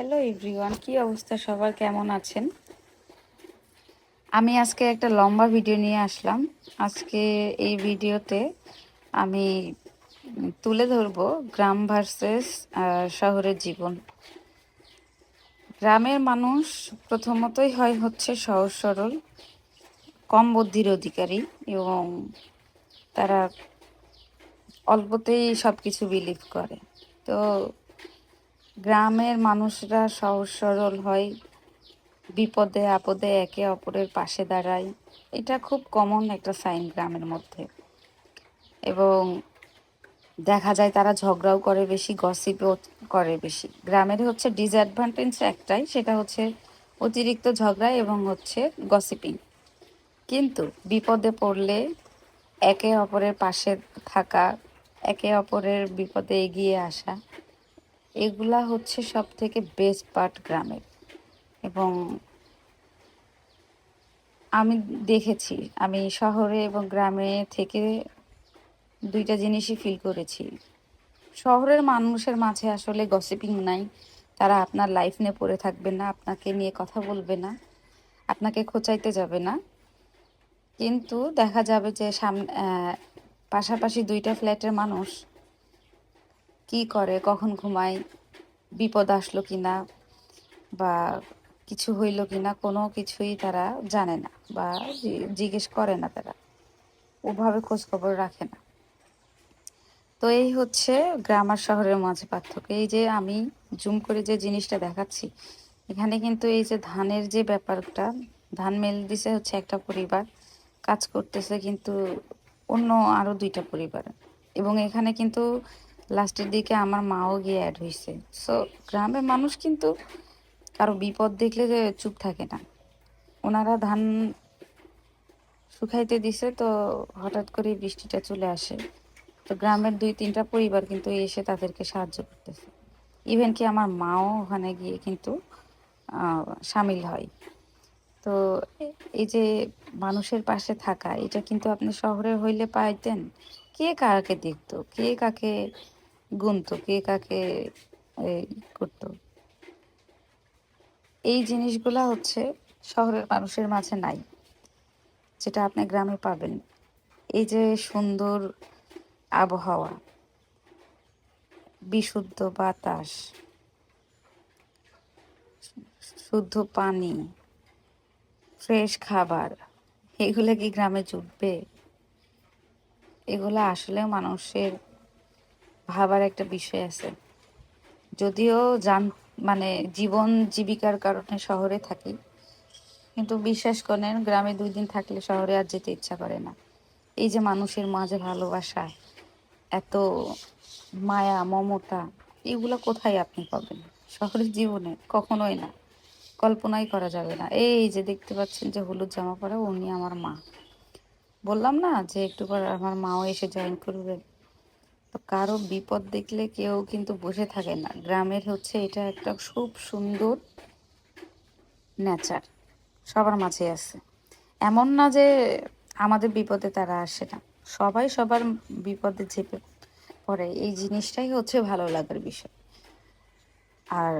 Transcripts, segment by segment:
Hello everyone কি অবস্থা? সবার কেমন আছেন? আমি আজকে একটা লম্বা ভিডিও নিয়ে আসলাম। আজকে এই ভিডিওতে আমি তুলে ধরবো গ্রাম ভার্সেস শহরের জীবন। গ্রামের মানুষ প্রথমতই হয় হচ্ছে সহজ সরল, কম বুদ্ধির অধিকারী এবং তারা অল্পতেই সব কিছু বিলিভ করে। তো গ্রামের মানুষরা সহজ সরল হয়, বিপদে আপদে একে অপরের পাশে দাঁড়ায়। এটা খুব কমন একটা সাইন গ্রামের মধ্যে। এবং দেখা যায় তারা ঝগড়াও করে বেশি গসিপও করে বেশি। গ্রামের হচ্ছে ডিসঅ্যাডভান্টেজ একটাই, সেটা হচ্ছে অতিরিক্ত ঝগড়া এবং হচ্ছে গসিপিং কিন্তু বিপদে পড়লে একে অপরের পাশে থাকা, একে অপরের বিপদে এগিয়ে আসা এগুলা হচ্ছে সব থেকে বেস্ট পার্ট গ্রামের এবং আমি দেখেছি, আমি শহরে এবং গ্রামে থেকে দুইটা জিনিসই ফিল করেছি। শহরের মানুষের মাঝে আসলে গসিপিং নাই, তারা আপনার লাইফ নিয়ে পড়ে থাকবে না, আপনাকে নিয়ে কথা বলবে না, আপনাকে খোঁচাইতে যাবে না। কিন্তু দেখা যাবে যে সামনে পাশাপাশি দুইটা ফ্ল্যাটের মানুষ কি করে, কখন ঘুমায় বিপদ আসলো কিনা বা কিছু হইল কিনা কোনো কিছুই তারা জানে না বা জিজ্ঞেস করে না তারা। ওভাবে খোঁজ খবর রাখে না। তো এই হচ্ছে গ্রাম আর শহরের মাঝে পার্থক্য। এই যে আমি জুম করে যে জিনিসটা দেখাচ্ছি, এখানে কিন্তু এই যে ধানের যে ব্যাপারটা, ধান মেল দিছে হচ্ছে একটা পরিবার, কাজ করতেছে কিন্তু অন্য আরও দুইটা পরিবার। এবং এখানে কিন্তু লাস্টের দিকে আমার মাও গিয়ে অ্যাড হয়েছে সো গ্রামের মানুষ কিন্তু কারও বিপদ দেখলে যে চুপ থাকে না। ওনারা ধান শুকাইতে দিছে, তো হঠাৎ করে বৃষ্টিটা চলে আসে। তো গ্রামের দুই তিনটা পরিবার কিন্তু এসে তাদেরকে সাহায্য করতেছে। ইভেন কি আমার মাও ওখানে গিয়ে কিন্তু সামিল হয়। তো এই যে মানুষের পাশে থাকা, এটা কিন্তু আপনি শহরে হইলে পাইতেন। কে কাকে দেখতো? কে কাকে গুনতো, কে কাকে করতো। এই জিনিসগুলা হচ্ছে শহরের মানুষের মাঝে নাই, যেটা আপনি গ্রামে পাবেন। এই যে সুন্দর আবহাওয়া, বিশুদ্ধ বাতাস, শুদ্ধ পানি, ফ্রেশ খাবার, এগুলো কি গ্রামে জুটবে? এগুলো আসলে মানুষের ভাবার একটা বিষয় আছে। যদিও জান মানে জীবন জীবিকার কারণে শহরে থাকি, কিন্তু বিশ্বাস করেন গ্রামে দুই দিন থাকলে শহরে আর যেতে ইচ্ছা করে না। এই যে মানুষের মাঝে ভালোবাসা, এত মায়া, মমতা, এগুলো কোথায় আপনি পাবেন? শহরের জীবনে কখনোই না, কল্পনাই করা যাবে না। এই যে দেখতে পাচ্ছেন যে হলুদ জামা পরা উনি আমার মা। বললাম না যে একটু পর আমার মাও এসে জয়েন করবে। তো কারও বিপদ দেখলে কেউ কিন্তু বসে থাকে না। গ্রামের হচ্ছে এটা একটা খুব সুন্দর নেচার সবার মাঝে আছে। এমন না যে আমাদের বিপদে তারা আসে না, সবাই সবার বিপদে চেপে পড়ে। এই জিনিসটাই হচ্ছে ভালো লাগার বিষয়। আর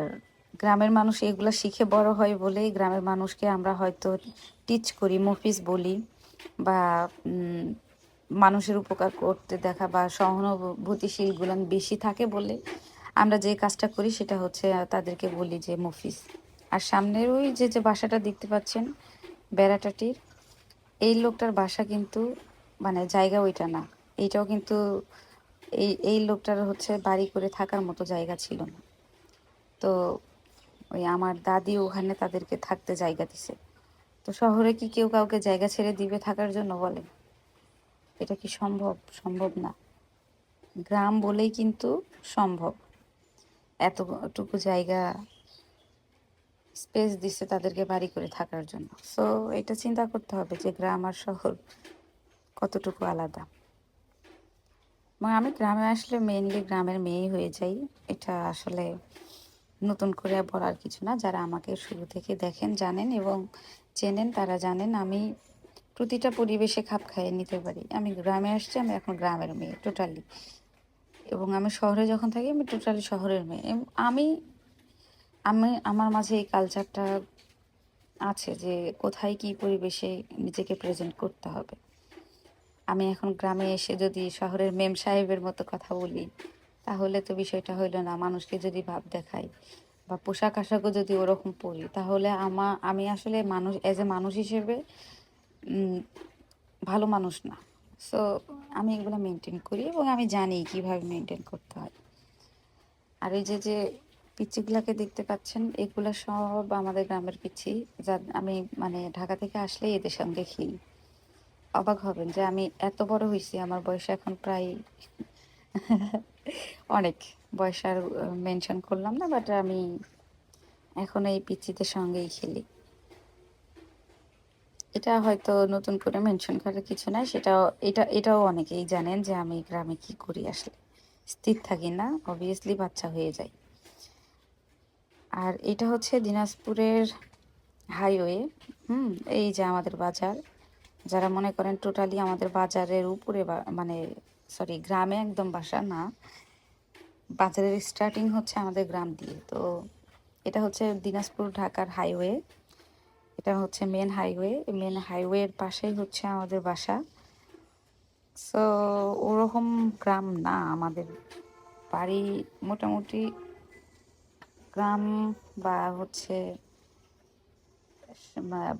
গ্রামের মানুষ এগুলো শিখে বড় হয় বলেই গ্রামের মানুষকে আমরা হয়তো টিচ করি মফিস বলি বা মানুষের উপকার করতে দেখা বা সহানুভূতিশীলগুলো বেশি থাকে বলে আমরা যে কাজটা করি সেটা হচ্ছে তাদেরকে বলি যে মফিস আর সামনের ওই যে যে বাসাটা দেখতে পাচ্ছেন, বেড়াটাটির, এই লোকটার বাসা কিন্তু মানে জায়গা ওইটা না। এইটাও কিন্তু এই এই লোকটার হচ্ছে বাড়ি করে থাকার মতো জায়গা ছিল না। তো ওই আমার দাদি ওখানে তাদেরকে থাকতে জায়গা দিছে। তো শহরে কি কেউ কাউকে জায়গা ছেড়ে দিবে থাকার জন্য বলে? এটা কি সম্ভব? সম্ভব না। গ্রাম বলেই কিন্তু সম্ভব। এতটুকু জায়গা, স্পেস দিচ্ছে তাদেরকে বাড়ি করে থাকার জন্য। সো এটা চিন্তা করতে হবে যে গ্রাম আর শহর কতটুকু আলাদা। এবং আমি গ্রামে আসলে মেইনলি গ্রামের মেয়েই হয়ে যাই। এটা আসলে নতুন করে বলার কিছু না। যারা আমাকে শুরু থেকে দেখেন, জানেন এবং চেনেন, তারা জানেন আমি প্রতিটা পরিবেশে খাপ খাইয়ে নিতে পারি। আমি গ্রামে আসছি, আমি এখন গ্রামের মেয়ে টোটালি এবং আমি শহরে যখন থাকি, আমি টোটালি শহরের মেয়ে। আমি আমি, আমার মাঝে এই কালচারটা আছে যে কোথায় কি পরিবেশে নিজেকে প্রেজেন্ট করতে হবে। আমি এখন গ্রামে এসে যদি শহরের মেম সাহেবের মতো কথা বলি, তাহলে তো বিষয়টা হইল না, মানুষকে যদি ভাব দেখাই বা পোশাক আশাকও যদি ওরকম পরি, তাহলে আমা, আমি আসলে মানুষ এজ এ মানুষ হিসেবে ভালো মানুষ না। সো আমি এগুলো মেনটেন করি এবং আমি জানি কীভাবে মেনটেন করতে হয়। আর এই যে যে পিচ্ছিগুলাকে দেখতে পাচ্ছেন, এগুলো সব আমাদের গ্রামের পিচ্ছি যা, আমি মানে ঢাকা থেকে আসলে এদের সঙ্গে খেলি অবাক হবেন যে আমি এত বড় হয়েছি, আমার বয়স এখন প্রায় অনেক। বয়স আর মেনশন করলাম না বাট আমি এখন এই পিচ্ছিদের সঙ্গেই খেলি। এটা হয়তো নতুন করে মেনশন করার কিছু নাই, সেটাও, এটা, এটাও অনেকেই জানেন যে আমি গ্রামে কি করি আসলে। স্থির থাকি না অবভিয়াসলি বাচ্চা হয়ে যায় আর এটা হচ্ছে দিনাজপুরের হাইওয়ে হুম, এই যে আমাদের বাজার। যারা মনে করেন টোটালি আমাদের বাজারের উপরে মানে সরি গ্রামে একদম বাসা না, বাজারের স্টার্টিং হচ্ছে আমাদের গ্রাম দিয়ে। তো এটা হচ্ছে দিনাজপুর ঢাকার হাইওয়ে এটা হচ্ছে মেন হাইওয়ে মেন হাইওয়ের পাশেই হচ্ছে আমাদের বাসা। সো ওরকম গ্রাম না আমাদের। বাড়ি মোটামুটি গ্রাম বা হচ্ছে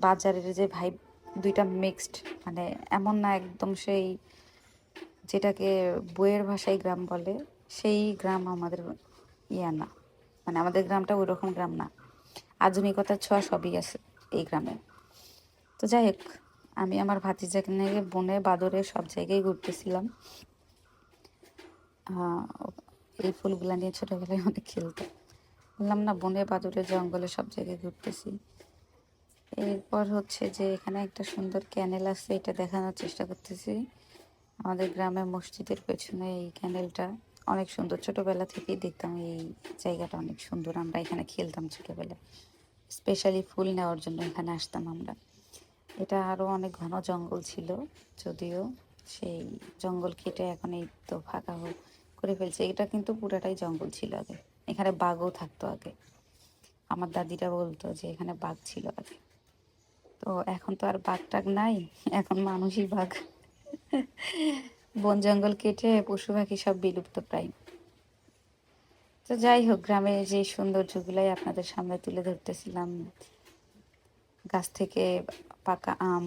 বাজারের যে ভাই দুইটা মিক্সড মানে এমন না একদম সেই যেটাকে বইয়ের ভাষায় গ্রাম বলে, সেই গ্রাম আমাদের ইয়া না। মানে আমাদের গ্রামটা ওই রকম গ্রাম না। আধুনিকতার ছোঁয়া সবই আছে। এই গ্রামে। তো যাই হোক, আমি আমার ভাতিজাকে নিয়ে বনে বাদরে সব জায়গায় ঘুরতেছিলাম। এই ফুলগুলো নিয়ে ছোটোবেলায় অনেক খেলতাম। বললাম, না, বনে বাদরে জঙ্গলে সব জায়গায় ঘুরতেছি। এরপর হচ্ছে যে এখানে একটা সুন্দর ক্যানেল আছে, এটা দেখানোর চেষ্টা করতেছি। আমাদের গ্রামের মসজিদের পেছনে এই ক্যানেলটা। অনেক সুন্দর, ছোটোবেলা থেকেই দেখতাম এই জায়গাটা অনেক সুন্দর। আমরা এখানে খেলতাম ছোটবেলায়। স্পেশালি ফুল নেওয়ার জন্য এখানে আসতাম আমরা। এটা আরও অনেক ঘন জঙ্গল ছিল, যদিও সেই জঙ্গল কেটে এখন এই তো ফাঁকা করে ফেলছে। এটা কিন্তু পুরাটাই জঙ্গল ছিল আগে। এখানে বাঘও থাকতো আগে। আমার দাদিরা বলতো যে এখানে বাঘ ছিল আগে। তো এখন তো আর বাঘ টাঘ নাই, এখন মানুষই বাঘ। বন জঙ্গল কেটে পশু পাখি সব বিলুপ্ত প্রায়। তো যাই হোক, গ্রামে যে সৌন্দর্যগুলাই আপনাদের সামনে তুলে ধরতেছিলাম, গাছ থেকে পাকা আম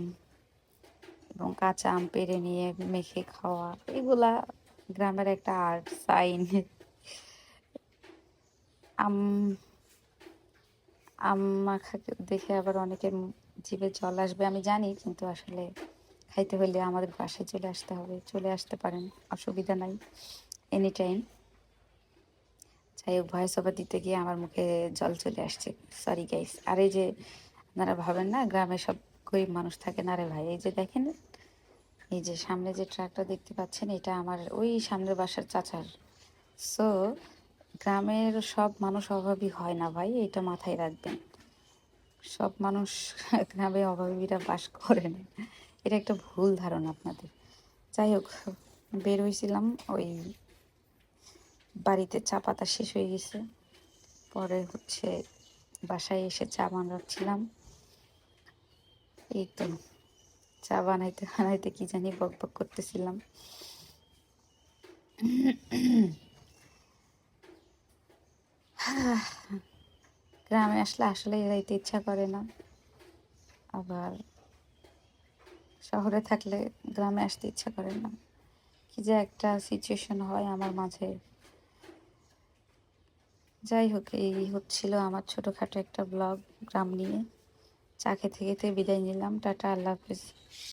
এবং কাঁচা আম পেড়ে নিয়ে মেখে খাওয়া, এগুলা গ্রামের একটা আর্ট সাইন আম আম মাখা দেখে আবার অনেকের জিভে জল আসবে, আমি জানি, কিন্তু আসলে খাইতে হলে আমাদের বাসায় চলে আসতে হবে, চলে আসতে পারেন, অসুবিধা নাই এনি টাইম যাই হোক ভয়েস ওভার দিতে গিয়ে আমার মুখে জল চলে আসছে। সরি গাইস আর এই যে আপনারা ভাবেন না, গ্রামে সব গরিব মানুষ থাকে না রে ভাই? এই যে দেখেন, এই যে সামনে যে ট্রাকটা দেখতে পাচ্ছেন, এটা আমার ওই সামনের বাসার চাচার। সো গ্রামের সব মানুষ অভাবী হয় না ভাই, এটা মাথায় রাখবেন। সব মানুষ গ্রামে অভাবীরা বাস করে না। এটা একটা ভুল ধারণা আপনাদের। যাই হোক, বের হয়েছিলাম ওই বাড়িতে চা পাতা শেষ হয়ে গেছে। পরে হচ্ছে বাসায় এসে চা বানাচ্ছিলাম। এই তো চা বানাইতে বানাইতে কি জানি বক বক করতেছিলাম। গ্রামে আসলে আসলে যাইতে ইচ্ছা করে না। আবার শহরে থাকলে গ্রামে আসতে ইচ্ছা করে না। কি যে একটা সিচুয়েশন হয় আমার মাঝে। যাই হোক, এই হচ্ছিল আমার ছোটোখাটো একটা ব্লগ, গ্রাম নিয়ে। চা খেতে খেতে বিদায় নিলাম। টাটা, আল্লাহ হাফেজ।